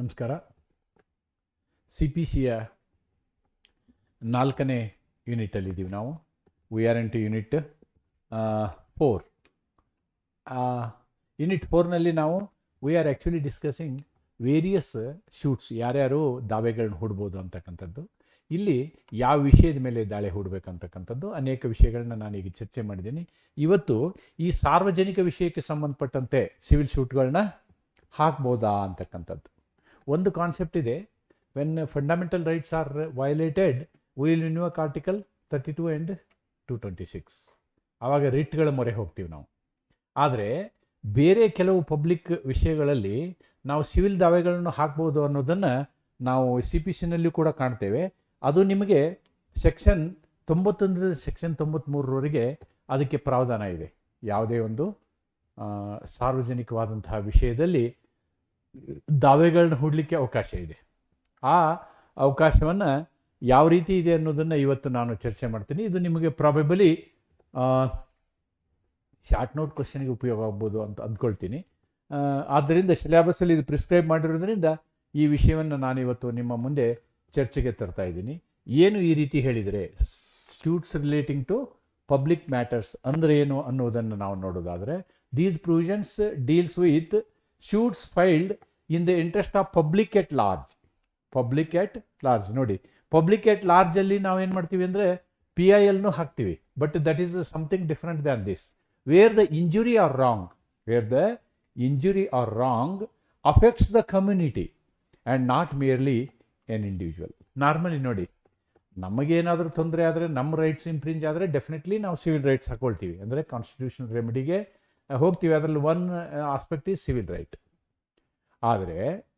ನಮಸ್ಕಾರ. C P ಸಿಯ ನಾಲ್ಕನೇ ಯೂನಿಟಲ್ಲಿದ್ದೀವಿ ನಾವು. We are in the unit four unit ಫೋರ್ನಲ್ಲಿ ನಾವು we are actually discussing various suits ಯಾರ್ಯಾರು ದಾವೆಗಳನ್ನ ಹೂಡ್ಬೋದು ಅಂತಕ್ಕಂಥದ್ದು. ಇಲ್ಲಿ ಯಾವ ವಿಷಯದ ಮೇಲೆ ದಾಳಿ ಹೂಡಬೇಕಂತಕ್ಕಂಥದ್ದು, ಅನೇಕ ವಿಷಯಗಳನ್ನ ನಾನೀಗ ಚರ್ಚೆ ಮಾಡಿದ್ದೀನಿ. ಇವತ್ತು ಈ ಸಾರ್ವಜನಿಕ ವಿಷಯಕ್ಕೆ ಸಂಬಂಧಪಟ್ಟಂತೆ ಸಿವಿಲ್ ಶೂಟ್ಗಳನ್ನ ಹಾಕ್ಬೋದಾ ಅಂತಕ್ಕಂಥದ್ದು. ಒಂದು ಕಾನ್ಸೆಪ್ಟ್ ಇದೆ. When fundamental rights are violated will invoke article thirty two and two twenty six ಆವಾಗ ರಿಟ್ಗಳ ಮೊರೆ ಹೋಗ್ತೀವಿ ನಾವು. ಆದರೆ ಬೇರೆ ಕೆಲವು ಪಬ್ಲಿಕ್ ವಿಷಯಗಳಲ್ಲಿ ನಾವು ಸಿವಿಲ್ ದಾವೆಗಳನ್ನು ಹಾಕ್ಬೋದು ಅನ್ನೋದನ್ನು ನಾವು ಸಿ ಪಿ ಸಿನಲ್ಲೂ ಕೂಡ ಕಾಣ್ತೇವೆ. ಅದು ನಿಮಗೆ ಸೆಕ್ಷನ್ ತೊಂಬತ್ತೊಂದರಿಂದ ಸೆಕ್ಷನ್ ತೊಂಬತ್ತ್ಮೂರರವರೆಗೆ ಅದಕ್ಕೆ ಪ್ರಾವಧಾನ ಇದೆ. ಯಾವುದೇ ಒಂದು ಸಾರ್ವಜನಿಕವಾದಂತಹ ವಿಷಯದಲ್ಲಿ ದಾವೆಗಳನ್ನ ಹೂಡಲಿಕ್ಕೆ ಅವಕಾಶ ಇದೆ. ಆ ಅವಕಾಶವನ್ನು ಯಾವ ರೀತಿ ಇದೆ ಅನ್ನೋದನ್ನು ಇವತ್ತು ನಾನು ಚರ್ಚೆ ಮಾಡ್ತೀನಿ. ಇದು ನಿಮಗೆ ಪ್ರಾಬೆಬಲಿ ಶಾರ್ಟ್ ನೋಟ್ ಕ್ವಶನ್ಗೆ ಉಪಯೋಗ ಆಗ್ಬೋದು ಅಂತ ಅಂದ್ಕೊಳ್ತೀನಿ. ಆದ್ದರಿಂದ ಸಿಲೆಬಸ್ಸಲ್ಲಿ ಇದು ಪ್ರಿಸ್ಕ್ರೈಬ್ ಮಾಡಿರೋದ್ರಿಂದ ಈ ವಿಷಯವನ್ನು ನಾನು ಇವತ್ತು ನಿಮ್ಮ ಮುಂದೆ ಚರ್ಚೆಗೆ ತರ್ತಾ ಇದ್ದೀನಿ. ಏನು ಈ ರೀತಿ ಹೇಳಿದರೆ suits relating to public matters ಅಂದರೆ ಏನು ಅನ್ನೋದನ್ನು ನಾವು ನೋಡೋದಾದರೆ these provisions deals with suits filed in the interest of public at large. Public at large ನೋಡಿ. ಪಬ್ಲಿಕ್ ಎಟ್ ಲಾರ್ಜಲ್ಲಿ ನಾವು ಏನು ಮಾಡ್ತೀವಿ ಅಂದರೆ ಪಿ ಐ ಎಲ್ನು ಹಾಕ್ತೀವಿ. But that is something different than this where the injury are wrong where the injury are wrong affects the community and not merely an individual normally ನೋಡಿ, ನಮಗೇನಾದರೂ ತೊಂದರೆ ಆದರೆ ನಮ್ಮ ರೈಟ್ಸ್ ಇಂಪ್ರಿಂಜ್ ಆದರೆ ಡೆಫಿನೆಟ್ಲಿ ನಾವು ಸಿವಿಲ್ ರೈಟ್ಸ್ ಹಾಕೊಳ್ತೀವಿ. ಅಂದರೆ ಕಾನ್ಸ್ಟಿಟ್ಯೂಷನ್ ರೆಮಿಡಿಗೆ ಹೋಗ್ತೀವಿ ಅದರಲ್ಲಿ one aspect is civil right ಆದರೆ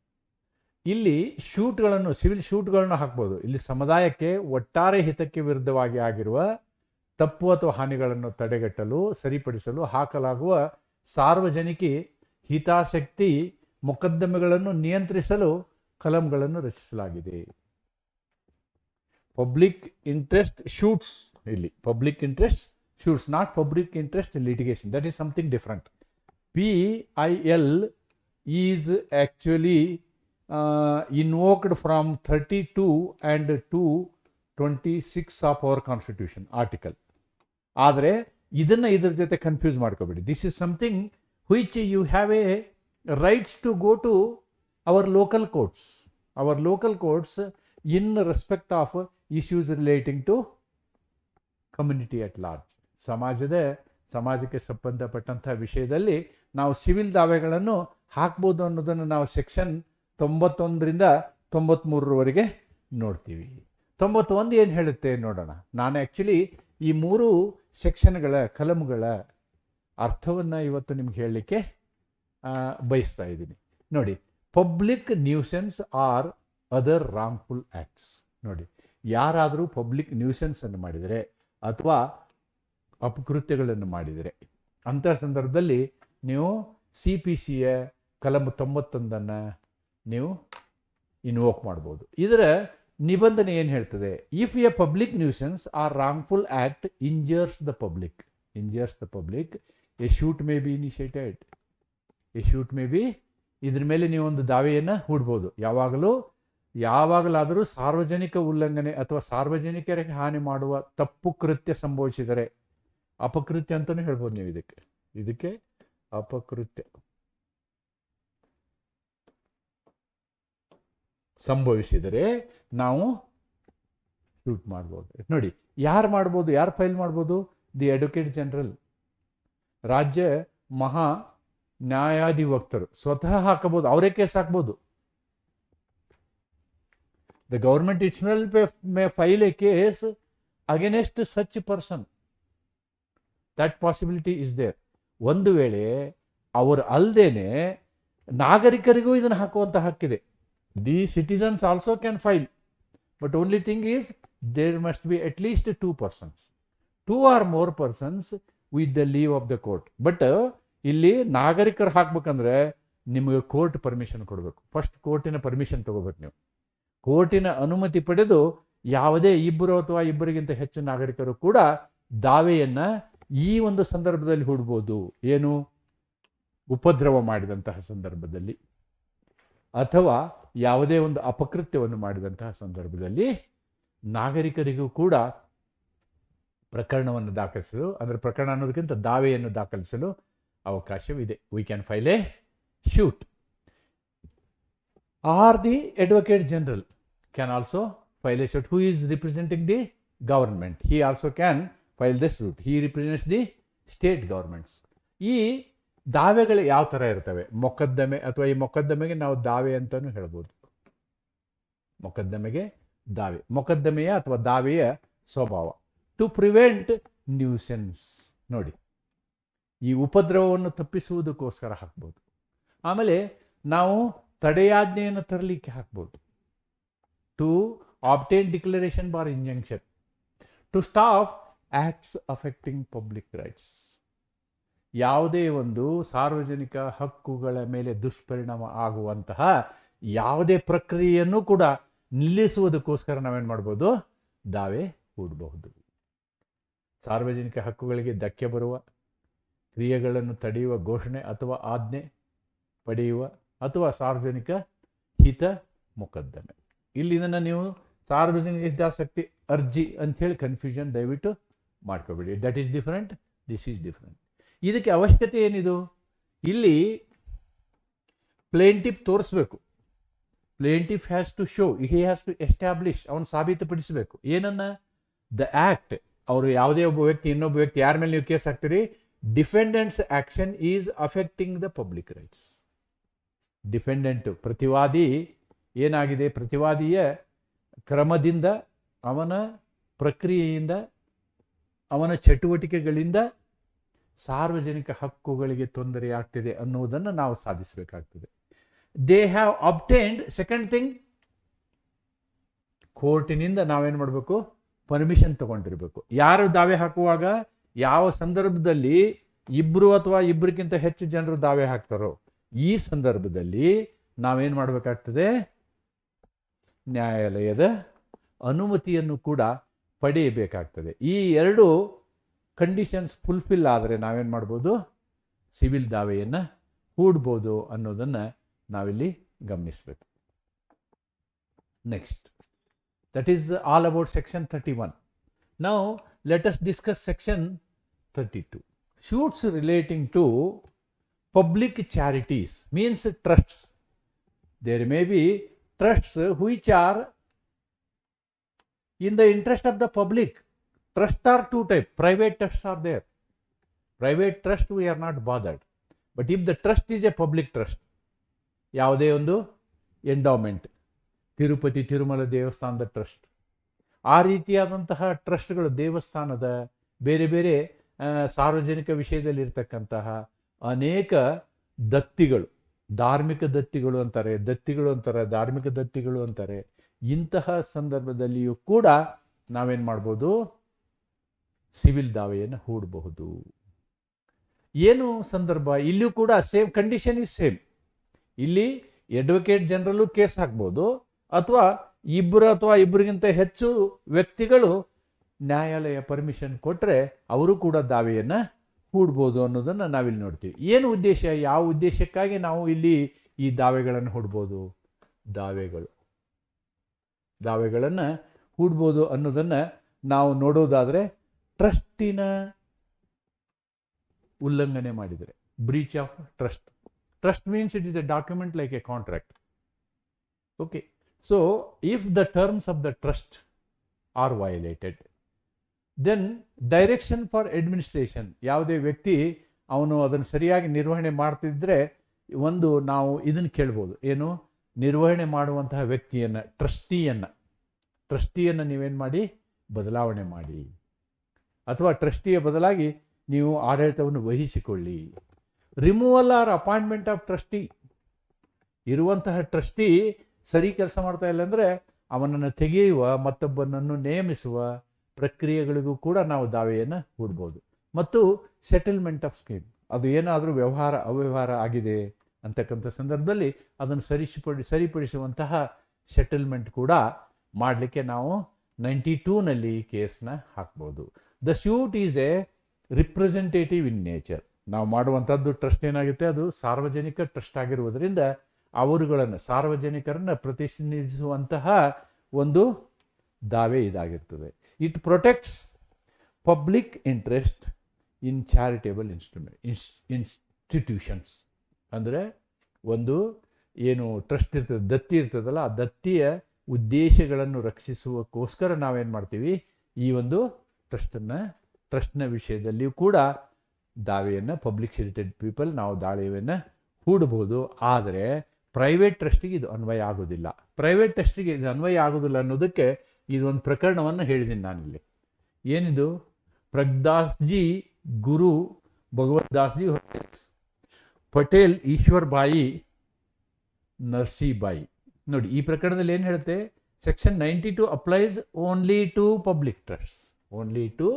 ಇಲ್ಲಿ ಶೂಟ್ಗಳನ್ನು ಸಿವಿಲ್ ಶೂಟ್ಗಳನ್ನು ಹಾಕ್ಬೋದು. ಇಲ್ಲಿ ಸಮುದಾಯಕ್ಕೆ ಒಟ್ಟಾರೆ ಹಿತಕ್ಕೆ ವಿರುದ್ಧವಾಗಿ ಆಗಿರುವ ತಪ್ಪು ಅಥವಾ ಹಾನಿಗಳನ್ನು ತಡೆಗಟ್ಟಲು, ಸರಿಪಡಿಸಲು, ಹಾಕಲಾಗುವ ಸಾರ್ವಜನಿಕ ಹಿತಾಸಕ್ತಿ ಮೊಕದ್ದಮೆಗಳನ್ನು ನಿಯಂತ್ರಿಸಲು ಕಲಂಗಳನ್ನು ರಚಿಸಲಾಗಿದೆ. ಪಬ್ಲಿಕ್ ಇಂಟ್ರೆಸ್ಟ್ ಶೂಟ್ಸ್ ಇಲ್ಲಿ. Public interest suits not public interest litigation that is something different P I L is actually invoked from thirty two and two twenty six of our constitution article ಆದರೆ ಇದನ್ನು ಇದ್ರ ಜೊತೆ confuse ಮಾಡ್ಕೋಬೇಡಿ this is something which you have a rights to go to our local courts our local courts in respect of issues relating to community at large ಸಮಾಜದ, ಸಮಾಜಕ್ಕೆ ಸಂಬಂಧಪಟ್ಟಂಥ ವಿಷಯದಲ್ಲಿ ನಾವು ಸಿವಿಲ್ ದಾವೆಗಳನ್ನು ಹಾಕ್ಬೋದು ಅನ್ನೋದನ್ನು ನಾವು ಸೆಕ್ಷನ್ ತೊಂಬತ್ತೊಂದರಿಂದ ತೊಂಬತ್ತ್ಮೂರರವರೆಗೆ ನೋಡ್ತೀವಿ. ತೊಂಬತ್ತೊಂದು ಏನು ಹೇಳುತ್ತೆ ನೋಡೋಣ. ನಾನು ಆ್ಯಕ್ಚುಲಿ ಈ ಮೂರು ಸೆಕ್ಷನ್ಗಳ ಕಲಮ್ಗಳ ಅರ್ಥವನ್ನು ಇವತ್ತು ನಿಮ್ಗೆ ಹೇಳಲಿಕ್ಕೆ ಬಯಸ್ತಾ ಇದ್ದೀನಿ. ನೋಡಿ, public nuisance or other wrongful acts ನೋಡಿ, ಯಾರಾದರೂ ಪಬ್ಲಿಕ್ ನ್ಯೂಸೆನ್ಸನ್ನು ಮಾಡಿದರೆ ಅಥವಾ ಅಪಕೃತ್ಯಗಳನ್ನು ಮಾಡಿದರೆ. ಅಂಥ ಸಂದರ್ಭದಲ್ಲಿ ನೀವು ಸಿ ಪಿ ಸಿಯ ಕಲಂ ತೊಂಬತ್ತೊಂದನ್ನು ನೀವು ಇನ್ವೋಕ್ ಮಾಡ್ಬೋದು. ಇದರ ನಿಬಂಧನೆ ಏನು ಹೇಳ್ತದೆ? If a public nuisance or wrongful act injures the public injures the public a suit may be initiated a suit may be ಇದ್ರ ಮೇಲೆ ನೀವು ಒಂದು ದಾವೆಯನ್ನು ಹೂಡ್ಬೋದು. ಯಾವಾಗಲೂ, ಯಾವಾಗಲಾದರೂ ಸಾರ್ವಜನಿಕ ಉಲ್ಲಂಘನೆ ಅಥವಾ ಸಾರ್ವಜನಿಕರಿಗೆ ಹಾನಿ ಮಾಡುವ ತಪ್ಪು ಕೃತ್ಯ ಸಂಭವಿಸಿದರೆ ಅಪಕೃತ್ಯ ಅಂತಾನೆ ಹೇಳ್ಬೋದು ನೀವು ಇದಕ್ಕೆ. ಇದಕ್ಕೆ ಅಪಕೃತ್ಯ. ಸಂಭವಿಸಿದರೆ ನಾವು ಶೂಟ್ ಮಾಡ್ಬೋದು. ನೋಡಿ, ಯಾರು ಮಾಡ್ಬೋದು, ಯಾರು ಫೈಲ್ ಮಾಡ್ಬೋದು? ದಿ ಅಡ್ವೊಕೇಟ್ ಜನರಲ್ ರಾಜ್ಯ ಮಹಾ ನ್ಯಾಯಾಧಿವಕ್ತರು. ಸ್ವತಃ ಹಾಕಬಹುದು ಅವರೇ ಕೇಸ್ ಹಾಕ್ಬೋದು. The government itself may file a case against such person that possibility is there ಒಂದು ವೇಳೆ ಅವರು ಅಲ್ಲದೇನೆ ನಾಗರಿಕರಿಗೂ ಇದನ್ನು ಹಾಕುವಂಥ ಹಕ್ಕಿದೆ the citizens also can file but only thing is there must be at least two persons two or more persons with the leave of the court but ಇಲ್ಲಿ ನಾಗರಿಕರು ಹಾಕ್ಬೇಕಂದ್ರೆ ನಿಮಗೆ ಕೋರ್ಟ್ ಪರ್ಮಿಷನ್ ಕೊಡಬೇಕು. ಫಸ್ಟ್ ಕೋರ್ಟಿನ ಪರ್ಮಿಷನ್ ತಗೋಬೇಕು ನೀವು. ಕೋರ್ಟಿನ ಅನುಮತಿ ಪಡೆದು ಯಾವುದೇ ಇಬ್ಬರು ಅಥವಾ ಇಬ್ಬರಿಗಿಂತ ಹೆಚ್ಚು ನಾಗರಿಕರು ಕೂಡ ದಾವೆಯನ್ನು ಈ ಒಂದು ಸಂದರ್ಭದಲ್ಲಿ ಹುಡ್ಬೋದು ಏನು? ಉಪದ್ರವ ಮಾಡಿದಂತಹ ಸಂದರ್ಭದಲ್ಲಿ ಅಥವಾ ಯಾವುದೇ ಒಂದು ಅಪಕೃತ್ಯವನ್ನು ಮಾಡಿದಂತಹ ಸಂದರ್ಭದಲ್ಲಿ ನಾಗರಿಕರಿಗೂ ಕೂಡ ಪ್ರಕರಣವನ್ನು ದಾಖಲಿಸಲು, ಅಂದರೆ ಪ್ರಕರಣ ಅನ್ನೋದಕ್ಕಿಂತ ದಾವೆಯನ್ನು ದಾಖಲಿಸಲು ಅವಕಾಶವಿದೆ. We can file a suit or the advocate general can also file a suit who is representing the government he also can file this route he represents the state governments ಈ ದಾವೆಗಳು ಯಾವ ಥರ ಇರ್ತವೆ? ಮೊಕದ್ದಮೆ ಅಥವಾ ಈ ಮೊಕದ್ದಮೆಗೆ ನಾವು ದಾವೆ ಅಂತಲೂ ಹೇಳ್ಬೋದು. ಮೊಕದ್ದಮೆಗೆ ದಾವೆ. ಮೊಕದ್ದಮೆಯ ಅಥವಾ ದಾವೆಯ ಸ್ವಭಾವ. ಟು ಪ್ರಿವೆಂಟ್ ನ್ಯೂಸೆನ್ಸ್ ನೋಡಿ. ಈ ಉಪದ್ರವವನ್ನು ತಪ್ಪಿಸುವುದಕ್ಕೋಸ್ಕರ ಹಾಕ್ಬೋದು. ಆಮೇಲೆ ನಾವು ತಡೆಯಾಜ್ಞೆಯನ್ನು ತರಲಿಕ್ಕೆ ಹಾಕ್ಬೋದು. To obtain declaration bar injunction to stop acts affecting public rights ಯಾವುದೇ ಒಂದು ಸಾರ್ವಜನಿಕ ಹಕ್ಕುಗಳ ಮೇಲೆ ದುಷ್ಪರಿಣಾಮ ಆಗುವಂತಹ ಯಾವುದೇ ಪ್ರಕ್ರಿಯೆಯನ್ನು ಕೂಡ ನಿಲ್ಲಿಸುವುದಕ್ಕೋಸ್ಕರ ನಾವೇನು ಮಾಡ್ಬೋದು? ದಾವೆ ಹೂಡಬಹುದು. ಸಾರ್ವಜನಿಕ ಹಕ್ಕುಗಳಿಗೆ ಧಕ್ಕೆ ಬರುವ, ಕ್ರಿಯೆಗಳನ್ನು ತಡೆಯುವ ಘೋಷಣೆ ಅಥವಾ ಆಜ್ಞೆ ಪಡೆಯುವ ಅಥವಾ ಸಾರ್ವಜನಿಕ ಹಿತ ಮೊಕದ್ದಮೆ. ಇಲ್ಲಿ ಇದನ್ನು ನೀವು ಸಾರ್ವಜನಿಕ ಹಿತಾಸಕ್ತಿ ಅರ್ಜಿ ಅಂಥೇಳಿ ಕನ್ಫ್ಯೂಷನ್ ದಯವಿಟ್ಟು ಮಾಡ್ಕೋಬೇಡಿ. That is different this is different ಇದಕ್ಕೆ ಅವಶ್ಯಕತೆ ಏನಿದು? ಇಲ್ಲಿ ಪ್ಲೇಂಟಿಪ್ ತೋರಿಸ್ಬೇಕು. Plaintiff has to show he has to establish ಅವನು ಸಾಬೀತುಪಡಿಸಬೇಕು. ಏನನ್ನ? ದ ಆ್ಯಕ್ಟ್ ಅವರು ಯಾವುದೇ ಒಬ್ಬ ವ್ಯಕ್ತಿ, ಇನ್ನೊಬ್ಬ ವ್ಯಕ್ತಿ ಯಾರ ಮೇಲೆ ನೀವು ಕೇಸ್ ಹಾಕ್ತೀರಿ? Defendants action is affecting the public rights defendant ಪ್ರತಿವಾದಿ, ಏನಾಗಿದೆ? ಪ್ರತಿವಾದಿಯ ಕ್ರಮದಿಂದ ಅವನ ಪ್ರಕ್ರಿಯೆಯಿಂದ ಅವನ ಚಟುವಟಿಕೆಗಳಿಂದ ಸಾರ್ವಜನಿಕ ಹಕ್ಕುಗಳಿಗೆ ತೊಂದರೆಯಾಗ್ತಿದೆ ಅನ್ನುವುದನ್ನು ನಾವು ಸಾಧಿಸಬೇಕಾಗ್ತದೆ. They have obtained second thing ಕೋರ್ಟಿನಿಂದ ನಾವೇನು ಮಾಡಬೇಕು? ಪರ್ಮಿಷನ್ ತಗೊಂಡಿರಬೇಕು. ಯಾರು ದಾವೆ ಹಾಕುವಾಗ? ಯಾವ ಸಂದರ್ಭದಲ್ಲಿ ಇಬ್ಬರು ಅಥವಾ ಇಬ್ಬರಿಗಿಂತ ಹೆಚ್ಚು ಜನರು ದಾವೆ ಹಾಕ್ತಾರೋ, ಈ ಸಂದರ್ಭದಲ್ಲಿ ನಾವೇನು ಮಾಡಬೇಕಾಗ್ತದೆ? ನ್ಯಾಯಾಲಯದ ಅನುಮತಿಯನ್ನು ಕೂಡ ಪಡೆಯಬೇಕಾಗ್ತದೆ. ಈ ಎರಡು ಕಂಡೀಷನ್ಸ್ ಫುಲ್ಫಿಲ್ ಆದರೆ ನಾವೇನು ಮಾಡ್ಬೋದು? ಸಿವಿಲ್ ದಾವೆಯನ್ನು ಹೂಡ್ಬೋದು ಅನ್ನೋದನ್ನು ನಾವಿಲ್ಲಿ ಗಮನಿಸಬೇಕು. Next that is all about section thirty one ನಾವು let us discuss section thirty two suits relating to public charities means trusts there may be trusts which are in the interest of the public trust are two type private trusts are there private trust we are not bothered but if the trust is a public trust ಯಾವುದೇ ಒಂದು endowment Tirupati Tirumala ದೇವಸ್ಥಾನದ trust ಆ ರೀತಿಯಾದಂತಹ ಟ್ರಸ್ಟ್ಗಳು ದೇವಸ್ಥಾನದ ಬೇರೆ ಬೇರೆ ಸಾರ್ವಜನಿಕ ವಿಷಯದಲ್ಲಿ ಇರ್ತಕ್ಕಂತಹ ಅನೇಕ ದತ್ತಿಗಳು ಧಾರ್ಮಿಕ ದತ್ತಿಗಳು ಅಂತಾರೆ ದತ್ತಿಗಳು ಅಂತಾರೆ ಧಾರ್ಮಿಕ ದತ್ತಿಗಳು ಅಂತಾರೆ ಇಂತಹ ಸಂದರ್ಭದಲ್ಲಿಯೂ ಕೂಡ ನಾವೇನು ಮಾಡ್ಬೋದು? ಸಿವಿಲ್ ದಾವೆಯನ್ನು ಹೂಡಬಹುದು. ಏನು ಸಂದರ್ಭ? ಇಲ್ಲಿಯೂ ಕೂಡ ಸೇಮ್ ಕಂಡೀಷನ್ ಇಸ್ ಸೇಮ್. ಇಲ್ಲಿ ಅಡ್ವೊಕೇಟ್ ಜನರಲ್ಲೂ ಕೇಸ್ ಹಾಕ್ಬೋದು, ಅಥವಾ ಇಬ್ಬರು ಅಥವಾ ಇಬ್ಬರಿಗಿಂತ ಹೆಚ್ಚು ವ್ಯಕ್ತಿಗಳು ನ್ಯಾಯಾಲಯ ಪರ್ಮಿಷನ್ ಕೊಟ್ಟರೆ ಅವರು ಕೂಡ ದಾವೆಯನ್ನು ಹೂಡ್ಬೋದು ಅನ್ನೋದನ್ನು ನಾವಿಲ್ಲಿ ನೋಡ್ತೀವಿ. ಏನು ಉದ್ದೇಶ? ಯಾವ ಉದ್ದೇಶಕ್ಕಾಗಿ ನಾವು ಇಲ್ಲಿ ಈ ದಾವೆಗಳನ್ನು ಹೂಡ್ಬೋದು? ದಾವೆಗಳು. ದಾವೆಗಳನ್ನು ಹೂಡ್ಬೋದು ಅನ್ನೋದನ್ನು ನಾವು ನೋಡೋದಾದರೆ ಟ್ರಸ್ಟಿನ ಉಲ್ಲಂಘನೆ ಮಾಡಿದರೆ. Breach of trust. Trust means it is a document like a contract. Okay. So, if the terms of the trust are violated, then direction for administration. ಯಾವುದೇ ವ್ಯಕ್ತಿ ಅವನು ಅದನ್ನು ಸರಿಯಾಗಿ ನಿರ್ವಹಣೆ ಮಾಡ್ತಿದ್ರೆ ಒಂದು ನಾವು ಇದನ್ನು ಕೇಳ್ಬೋದು. ಏನು? ನಿರ್ವಹಣೆ ಮಾಡುವಂತಹ ವ್ಯಕ್ತಿಯನ್ನು, ಟ್ರಸ್ಟಿಯನ್ನು ಟ್ರಸ್ಟಿಯನ್ನು ನೀವೇನು ಮಾಡಿ? ಬದಲಾವಣೆ ಮಾಡಿ. ಅಥವಾ ಟ್ರಸ್ಟಿಯ ಬದಲಾಗಿ ನೀವು ಆಡಳಿತವನ್ನು ವಹಿಸಿಕೊಳ್ಳಿ. Removal or appointment of trustee ಇರುವಂತಹ ಟ್ರಸ್ಟಿ ಸರಿ ಕೆಲಸ ಮಾಡ್ತಾ ಇಲ್ಲ ಅಂದರೆ ಅವನನ್ನು ತೆಗೆಯುವ, ಮತ್ತೊಬ್ಬನನ್ನು ನೇಮಿಸುವ ಪ್ರಕ್ರಿಯೆಗಳಿಗೂ ಕೂಡ ನಾವು ದಾವೆಯನ್ನು ಹೂಡ್ಬೋದು. ಮತ್ತು ಸೆಟಲ್ಮೆಂಟ್ ಆಫ್ ಸ್ಕೀಮ್ ಅದು ಏನಾದರೂ ವ್ಯವಹಾರ, ಅವ್ಯವಹಾರ ಆಗಿದೆ? ಅಂತಕ್ಕಂಥ ಸಂದರ್ಭದಲ್ಲಿ ಅದನ್ನು ಸರಿಸಿಪಡಿ, ಸರಿಪಡಿಸುವಂತಹ ಸೆಟಲ್ಮೆಂಟ್ ಕೂಡ ಮಾಡಲಿಕ್ಕೆ ನಾವು ನೈಂಟಿ ಟೂನಲ್ಲಿ ಈ ಕೇಸ್ನ ಹಾಕ್ಬೋದು. The suit is a representative in nature ನಾವು ಮಾಡುವಂಥದ್ದು ಟ್ರಸ್ಟ್ ಏನಾಗುತ್ತೆ? ಅದು ಸಾರ್ವಜನಿಕ ಟ್ರಸ್ಟ್ ಆಗಿರುವುದರಿಂದ ಅವರುಗಳನ್ನು, ಸಾರ್ವಜನಿಕರನ್ನು ಪ್ರತಿನಿಧಿಸುವಂತಹ ಒಂದು ದಾವೆ ಇದಾಗಿರ್ತದೆ. It protects public interest in charitable instrument ins institutions ಅಂದರೆ ಒಂದು ಏನು ಟ್ರಸ್ಟ್ ಇರ್ತದೆ, ದತ್ತಿ ಇರ್ತದಲ್ಲ, ಆ ದತ್ತಿಯ ಉದ್ದೇಶಗಳನ್ನು ರಕ್ಷಿಸುವಕ್ಕೋಸ್ಕರ ನಾವೇನು ಮಾಡ್ತೀವಿ? ಈ ಒಂದು ಟ್ರಸ್ಟನ್ನು ಟ್ರಸ್ಟ್ನ ವಿಷಯದಲ್ಲಿಯೂ ಕೂಡ ದಾವೆಯನ್ನು ಪಬ್ಲಿಕ್ ಸಿಲಿಟೆಡ್ ಪೀಪಲ್ ನಾವು ದಾಳಿಯನ್ನು ಹೂಡಬಹುದು. ಆದರೆ ಪ್ರೈವೇಟ್ ಟ್ರಸ್ಟಿಗೆ ಇದು ಅನ್ವಯ ಆಗೋದಿಲ್ಲ. ಪ್ರೈವೇಟ್ ಟ್ರಸ್ಟಿಗೆ ಇದು ಅನ್ವಯ ಆಗೋದಿಲ್ಲ ಅನ್ನೋದಕ್ಕೆ ಇದೊಂದು ಪ್ರಕರಣವನ್ನು ಹೇಳಿದ್ದೀನಿ ನಾನಿಲ್ಲಿ. ಏನಿದು? ಪ್ರಗ್ದಾಸ್ ಜಿ ಗುರು ಭಗವತ್ ದಾಸ್ ಜಿ ಪಟೇಲ್ ಈಶ್ವರ್ ಬಾಯಿ ನರ್ಸಿಬಾಯಿ. ನೋಡಿ, ಈ ಪ್ರಕರಣದಲ್ಲಿ ಏನು ಹೇಳುತ್ತೆ? Section ninety two applies only to public trust. Only to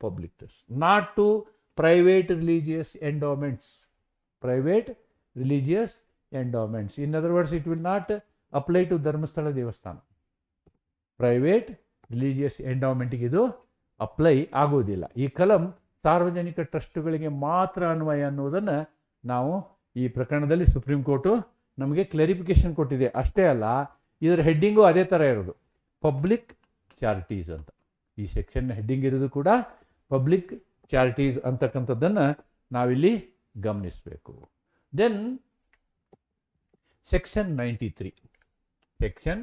public trust. Not to private religious endowments. Private religious endowments. In other words it will not apply to Dharmasthala ದೇವಸ್ಥಾನ. ಪ್ರೈವೇಟ್ ರಿಲಿಜಿಯಸ್ ಎಂಡೋಮೆಂಟಿಗೆ ಇದು apply ಆಗುವುದಿಲ್ಲ. ಈ ಕಲಂ ಸಾರ್ವಜನಿಕ ಟ್ರಸ್ಟ್ಗಳಿಗೆ ಮಾತ್ರ ಅನ್ವಯ ಅನ್ನುವುದನ್ನು ನಾವು ಈ ಪ್ರಕರಣದಲ್ಲಿ ಸುಪ್ರೀಂ ಕೋರ್ಟು ನಮಗೆ ಕ್ಲಾರಿಫಿಕೇಶನ್ ಕೊಟ್ಟಿದೆ. ಅಷ್ಟೇ ಅಲ್ಲ, ಇದರ ಹೆಡ್ಡಿಂಗು ಅದೇ ಥರ ಇರೋದು. ಪಬ್ಲಿಕ್ ಚಾರಿಟೀಸ್ ಅಂತ. ಈ ಸೆಕ್ಷನ್ ಹೆಡ್ಡಿಂಗ್ ಇರೋದು ಕೂಡ ಪಬ್ಲಿಕ್ ಚಾರಿಟೀಸ್ ಅಂತಕ್ಕಂಥದ್ದನ್ನು ನಾವಿಲ್ಲಿ ಗಮನಿಸಬೇಕು. Then section ninety three section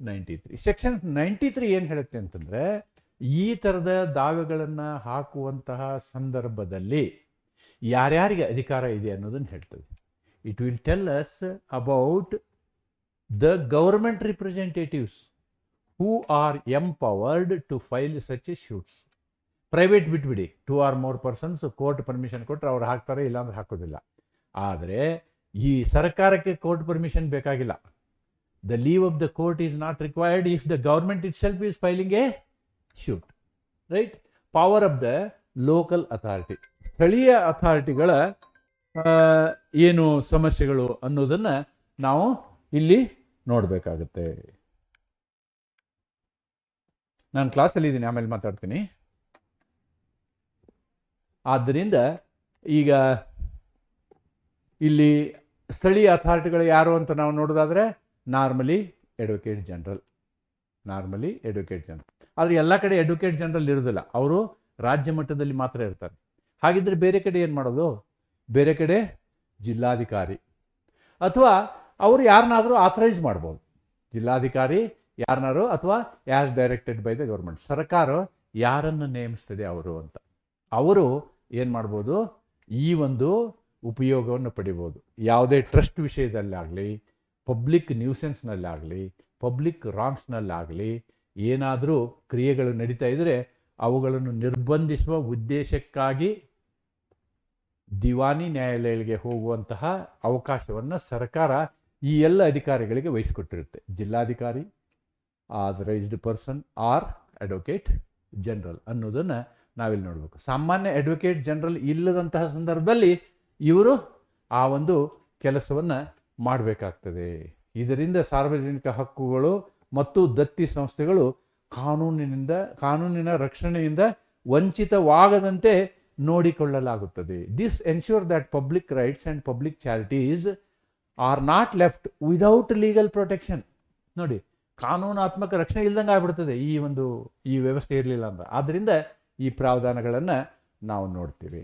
ninety three section ninety three ಏನು ಹೇಳುತ್ತೆ ಅಂತಂದರೆ, ಈ ಥರದ ದಾವೆಗಳನ್ನು ಹಾಕುವಂತಹ ಸಂದರ್ಭದಲ್ಲಿ ಯಾರ್ಯಾರಿಗೆ ಅಧಿಕಾರ ಇದೆ ಅನ್ನೋದನ್ನು ಹೇಳ್ತದೆ it will tell us about the government representatives who are empowered to file such a suits private ಬಿಟ್ಬಿಡಿ two or more persons court permission ಕೊಟ್ಟರೆ ಅವ್ರು ಹಾಕ್ತಾರೆ, ಇಲ್ಲಾಂದ್ರೆ ಹಾಕೋದಿಲ್ಲ. ಆದರೆ ಈ ಸರ್ಕಾರಕ್ಕೆ ಕೋರ್ಟ್ ಪರ್ಮಿಷನ್ ಬೇಕಾಗಿಲ್ಲ. The leave of the court is not required if the government itself is filing a suit right power of the local authority ಸ್ಥಳೀಯ ಅಥಾರಿಟಿಗಳ ಏನು ಸಮಸ್ಯೆಗಳು ಅನ್ನೋದನ್ನು ನಾವು ಇಲ್ಲಿ ನೋಡಬೇಕಾಗತ್ತೆ. ನಾನು ಕ್ಲಾಸಲ್ಲಿ ಇದ್ದೀನಿ, ಆಮೇಲೆ ಮಾತಾಡ್ತೀನಿ. ಆದ್ದರಿಂದ ಈಗ ಇಲ್ಲಿ ಸ್ಥಳೀಯ ಅಥಾರಿಟಿಗಳು ಯಾರು ಅಂತ ನಾವು ನೋಡೋದಾದರೆ normally advocate general normally advocate general ಆದರೆ ಎಲ್ಲ ಕಡೆ ಅಡ್ವೊಕೇಟ್ ಜನರಲ್ ಇರೋದಿಲ್ಲ. ಅವರು ರಾಜ್ಯ ಮಟ್ಟದಲ್ಲಿ ಮಾತ್ರ ಇರ್ತಾರೆ. ಹಾಗಿದ್ರೆ ಬೇರೆ ಕಡೆ ಏನು ಮಾಡೋದು? ಬೇರೆ ಕಡೆ ಜಿಲ್ಲಾಧಿಕಾರಿ. ಅಥವಾ ಅವರು ಯಾರನ್ನಾದರೂ ಆಥರೈಸ್ ಮಾಡ್ಬೋದು. ಜಿಲ್ಲಾಧಿಕಾರಿ ಯಾರನ್ನಾರು ಅಥವಾ as directed by the government ಸರ್ಕಾರ ಯಾರನ್ನು ನೇಮಿಸ್ತದೆ ಅವರು ಅಂತ. ಅವರು ಏನು ಮಾಡ್ಬೋದು? ಈ ಒಂದು ಉಪಯೋಗವನ್ನು ಪಡಿಬೋದು. ಯಾವುದೇ ಟ್ರಸ್ಟ್ ವಿಷಯದಲ್ಲಾಗಲಿ ಪಬ್ಲಿಕ್ ನ್ಯೂಸೆನ್ಸ್ನಲ್ಲಾಗಲಿ ಪಬ್ಲಿಕ್ ರಾಂಗ್ಸ್ನಲ್ಲಾಗಲಿ ಏನಾದರೂ ಕ್ರಿಯೆಗಳು ನಡೀತಾ ಇದ್ದರೆ ಅವುಗಳನ್ನು ನಿರ್ಬಂಧಿಸುವ ಉದ್ದೇಶಕ್ಕಾಗಿ ದಿವಾನಿ ನ್ಯಾಯಾಲಯಗಳಿಗೆ ಹೋಗುವಂತಹ ಅವಕಾಶವನ್ನು ಸರ್ಕಾರ ಈ ಎಲ್ಲ ಅಧಿಕಾರಿಗಳಿಗೆ ವಹಿಸಿಕೊಟ್ಟಿರುತ್ತೆ. ಜಿಲ್ಲಾಧಿಕಾರಿ authorised person or advocate general ಅನ್ನೋದನ್ನು ನಾವಿಲ್ಲಿ ನೋಡಬೇಕು. ಸಾಮಾನ್ಯ ಅಡ್ವೊಕೇಟ್ ಜನರಲ್ ಇಲ್ಲದಂತಹ ಸಂದರ್ಭದಲ್ಲಿ ಇವರು ಆ ಒಂದು ಕೆಲಸವನ್ನು ಮಾಡಬೇಕಾಗ್ತದೆ. ಇದರಿಂದ ಸಾರ್ವಜನಿಕ ಹಕ್ಕುಗಳು ಮತ್ತು ದತ್ತಿ ಸಂಸ್ಥೆಗಳು ಕಾನೂನಿನಿಂದ, ಕಾನೂನಿನ ರಕ್ಷಣೆಯಿಂದ ವಂಚಿತವಾಗದಂತೆ ನೋಡಿಕೊಳ್ಳಲಾಗುತ್ತದೆ. This ensure that public rights and public charities are not left without legal protection ನೋಡಿ, ಕಾನೂನಾತ್ಮಕ ರಕ್ಷಣೆ ಇಲ್ದಂಗೆ ಆಗ್ಬಿಡ್ತದೆ ಈ ಒಂದು, ಈ ವ್ಯವಸ್ಥೆ ಇರಲಿಲ್ಲ ಅಂದ್ರೆ. ಆದ್ದರಿಂದ ಈ ಪ್ರಾವಧಾನಗಳನ್ನು ನಾವು ನೋಡ್ತೀವಿ.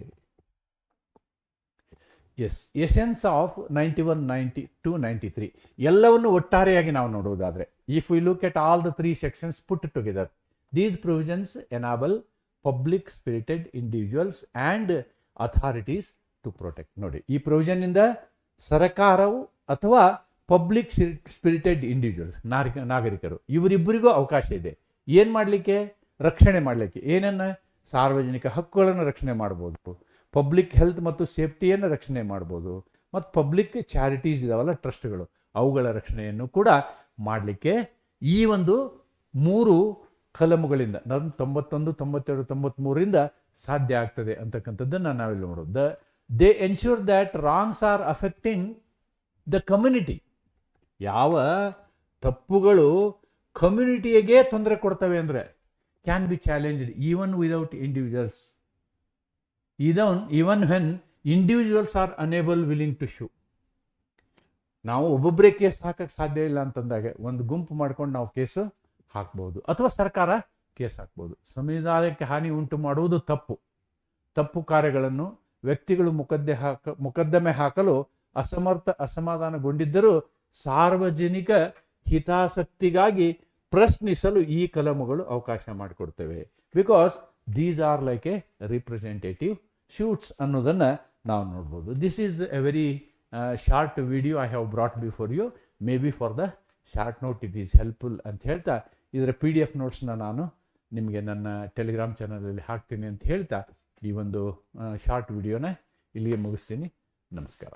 As essence of ninety one ninety two ninety three ಎಲ್ಲವನ್ನು ಒಟ್ಟಾರೆಯಾಗಿ ನಾವು ನೋಡುವುದಾದರೆ if we look at all the three sections put together these provisions enable public spirited individuals and authorities to protect ನೋಡಿ, ಈ ಪ್ರೊವಿಷನ್ನಿಂದ ಸರ್ಕಾರವು ಅಥವಾ ಪಬ್ಲಿಕ್ ಸ್ಪಿರಿಟೆಡ್ ಇಂಡಿವಿಜುವಲ್ಸ್ ನಾಗರಿಕ ನಾಗರಿಕರು, ಇವರಿಬ್ಬರಿಗೂ ಅವಕಾಶ ಇದೆ. ಏನು ಮಾಡಲಿಕ್ಕೆ? ರಕ್ಷಣೆ ಮಾಡಲಿಕ್ಕೆ. ಏನನ್ನು? ಸಾರ್ವಜನಿಕ ಹಕ್ಕುಗಳನ್ನು ರಕ್ಷಣೆ ಮಾಡ್ಬೋದು. ಪಬ್ಲಿಕ್ ಹೆಲ್ತ್ ಮತ್ತು ಸೇಫ್ಟಿಯನ್ನು ರಕ್ಷಣೆ ಮಾಡ್ಬೋದು. ಮತ್ತು ಪಬ್ಲಿಕ್ ಚಾರಿಟೀಸ್ ಇದಾವಲ್ಲ, ಟ್ರಸ್ಟ್ಗಳು, ಅವುಗಳ ರಕ್ಷಣೆಯನ್ನು ಕೂಡ ಮಾಡಲಿಕ್ಕೆ ಈ ಒಂದು ಮೂರು ಕಲಮುಗಳಿಂದ ನನ್ನ ತೊಂಬತ್ತೊಂದು, ತೊಂಬತ್ತೆರಡು ತೊಂಬತ್ತ್ಮೂರರಿಂದ ಸಾಧ್ಯ ಆಗ್ತದೆ ಅಂತಕ್ಕಂಥದ್ದನ್ನು ನಾವಿಲ್ಲಿ ನೋಡೋದು. The they ensure that wrongs are affecting the community ಯಾವ ತಪ್ಪುಗಳು ಕಮ್ಯುನಿಟಿಯಗೇ ತೊಂದರೆ ಕೊಡ್ತವೆ ಅಂದರೆ can be challenged even without individuals even even when individuals are unable willing to sue ನಾವು ಒಬ್ಬೊಬ್ಬರೇ ಕೇಸ್ ಹಾಕಕ್ಕೆ ಸಾಧ್ಯ ಇಲ್ಲ ಅಂತಂದಾಗ ಒಂದು ಗುಂಪು ಮಾಡ್ಕೊಂಡು ನಾವು ಕೇಸು ಹಾಕ್ಬೋದು. ಅಥವಾ ಸರ್ಕಾರ ಕೇಸ್ ಹಾಕ್ಬೋದು. ಸಂವಿಧಾನಕ್ಕೆ ಹಾನಿ ಉಂಟು ಮಾಡುವುದು ತಪ್ಪು. ತಪ್ಪು ಕಾರ್ಯಗಳನ್ನು ವ್ಯಕ್ತಿಗಳು ಮುಕದ್ದೆ ಹಾಕ, ಮೊಕದ್ದಮೆ ಹಾಕಲು ಅಸಮರ್ಥ, ಅಸಮಾಧಾನಗೊಂಡಿದ್ದರೂ ಸಾರ್ವಜನಿಕ ಹಿತಾಸಕ್ತಿಗಾಗಿ ಪ್ರಶ್ನಿಸಲು ಈ ಕಲಮುಗಳು ಅವಕಾಶ ಮಾಡಿಕೊಡ್ತವೆ. Because these are like a representative suits ಅನ್ನೋದನ್ನು ನಾವು ನೋಡ್ಬೋದು this is a very short video I have brought before you maybe for the short note it is helpful ಅಂತ ಹೇಳ್ತಾ ಇದರ ಪಿ ಡಿ ಎಫ್ ನೋಟ್ಸ್ನ ನಾನು ನಿಮಗೆ ನನ್ನ ಟೆಲಿಗ್ರಾಮ್ ಚಾನಲಲ್ಲಿ ಹಾಕ್ತೀನಿ ಅಂತ ಹೇಳ್ತಾ ಈ ಒಂದು ಶಾರ್ಟ್ ವಿಡಿಯೋನ ಇಲ್ಲಿಗೆ ಮುಗಿಸ್ತೀನಿ. ನಮಸ್ಕಾರ.